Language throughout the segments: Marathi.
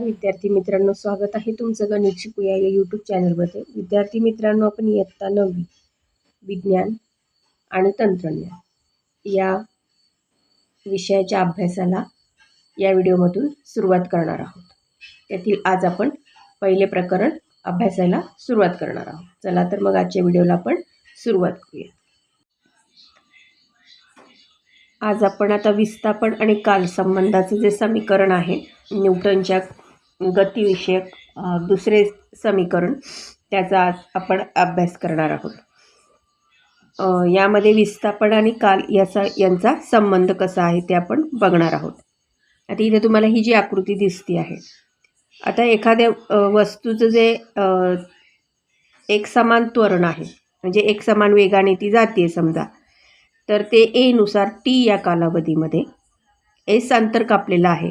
नमस्कार विद्यार्थी मित्रांनो स्वागत आहे तुमचं गणित शिकूया या यूट्यूब चॅनलमध्ये विद्यार्थी मित्रांनो आपण इयत्ता नववी विज्ञान आणि तंत्रज्ञान या विषयाच्या अभ्यासाला या व्हिडिओमधून सुरुवात करणार आहोत. त्यातील आज आपण पहिले प्रकरण अभ्यासाला सुरुवात करणार आहोत. चला तर मग आजच्या व्हिडिओला आपण सुरुवात करूया. आज आपण आता विस्थापन आणि कालसंबंधाचं जे समीकरण आहे न्यूटनच्या गतिविषयक दुसरे समीकरण त्याचा आज आपण अभ्यास करणार आहोत. यामध्ये विस्थापन आणि काल याचा यांचा संबंध कसा आहे ते आपण बघणार आहोत. आता इथे तुम्हाला ही जी आकृती दिसती आहे आता एखाद्या वस्तूचं जे एक समान त्वरण आहे म्हणजे एक समान वेगाने ती जाते समजा तर ते एनुसार टी या कालावधीमध्ये एस अंतर कापलेलं आहे.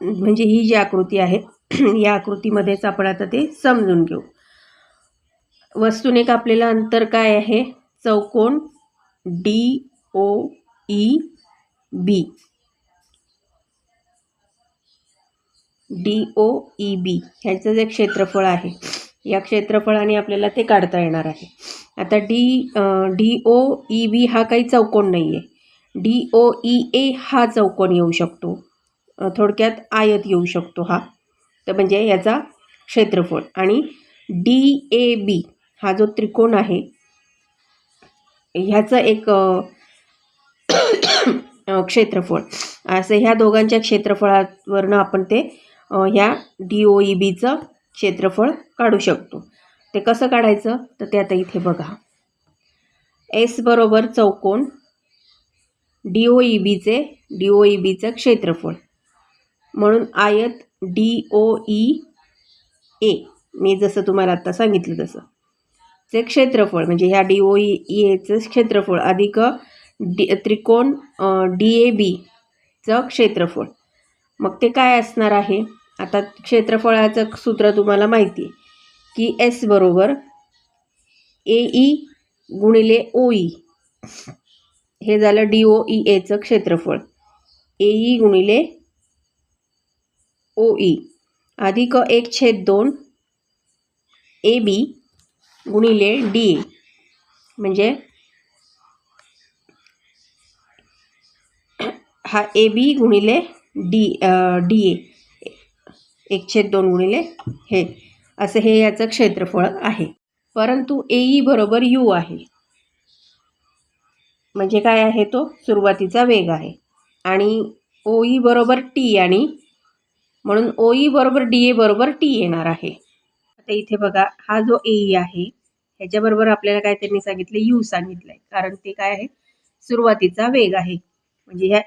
म्हणजे ही जी आकृती आहे या आकृतीमध्येच आपण आता ते समजून घेऊ. वस्तूने कापलेलं अंतर काय आहे? चौकोन D O E B. D O E B. ह्याचं जे क्षेत्रफळ आहे या क्षेत्रफळाने आपल्याला ते काढता येणार आहे. आता D D O E B हा काही चौकोन नाही आहे डी ओ ई ए हा चौकोन येऊ शकतो. थोडक्यात आयत येऊ शकतो हा. तर म्हणजे याचा क्षेत्रफळ. आणि डी ए बी हा जो त्रिकोण आहे ह्याचं एक क्षेत्रफळ. असं ह्या दोघांच्या क्षेत्रफळावरनं आपण ते ह्या डी ओ ई बीचं क्षेत्रफळ काढू शकतो. ते कसं काढायचं? तर ते आता इथे बघा. एस बरोबर चौकोन डी ओ ई बीचे डी ओ ई बीचं क्षेत्रफळ. म्हणून आयत डी ओ ई ए. मी जसं तुम्हाला आत्ता सांगितलं तसं. चे क्षेत्रफळ म्हणजे ह्या डी ओ ई एचं क्षेत्रफळ अधिक डी त्रिकोण डी ए बीचं क्षेत्रफळ. मग ते काय असणार आहे? आता क्षेत्रफळाचं सूत्र तुम्हाला माहिती आहे की एस बरोबर ए ई गुणिले ओ ई. हे झालं डी ओ ई एचं क्षेत्रफळ. ए ई गुणिले ओ ई अधिक एक छेद दोन ए बी गुणिले डी ए म्हणजे हा ए बी गुणिले डी डी ए एक छेद दोन गुणिले हे. असं हे याचं क्षेत्रफळ आहे. परंतु ए ई बरोबर यू आहे. म्हणजे काय आहे तो? सुरुवातीचा वेग आहे. आणि ओ ई बरोबर टी आणि म्हणून ओ ई बरोबर डी ए बरोबर टी येणार आहे. आता इथे बघा हा जो ए आहे ह्याच्याबरोबर आपल्याला काय त्यांनी सांगितलं? यू सांगितलं आहे कारण ते काय आहे? सुरुवातीचा वेग आहे. म्हणजे ह्या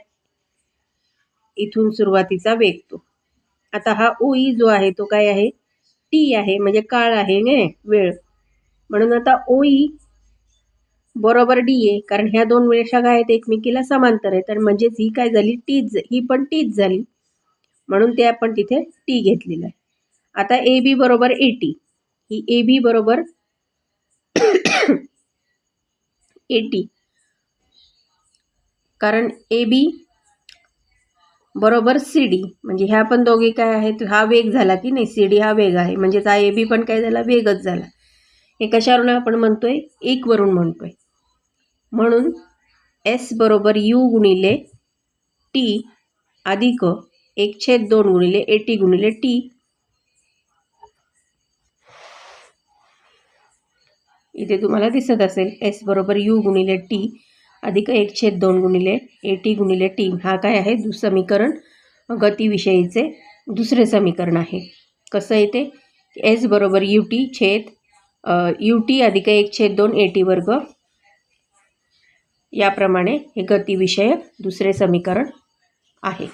इथून सुरुवातीचा वेग तो. आता हा ओ ई जो आहे तो काय आहे? टी आहे म्हणजे काळ आहे ने? वेळ. म्हणून आता ओ ई बरोबर डी ए कारण ह्या दोन वेळेशा काय आहेत एकमेकीला समांतर आहे. तर म्हणजेच ही काय झाली? टीच ही पण टीच झाली. म्हणून ते आपण तिथे टी घेतलेलं आहे. आता ए बी बरोबर A T he A B बरोबर ए टी कारण ए बी बरोबर सी डी म्हणजे ह्या पण दोघे काय आहेत? हा वेग झाला की नाही? सी डी हा वेग आहे. म्हणजेच हा ए बी पण काय झाला? वेगच झाला. हे कशावरून आपण म्हणतोय? एकवरून म्हणतोय. म्हणून एस बरोबर यू गुणिले टी अधिक एक छेद दोन गुणिले एटी गुणिले टी. इथे तुम्हाला दिसत असेल एस बरोबर यू गुणिले टी अधिक एक छेद दोन गुणिले एटी गुणिले टी. हा काय आहे? दु समीकरण गतीविषयीचे दुसरे समीकरण आहे. कसं येते एस बरोबर यू टी छेद यू टी अधिक एक छेद दोन ए टी वर्ग. याप्रमाणे हे गतिविषयक दुसरे समीकरण आहे.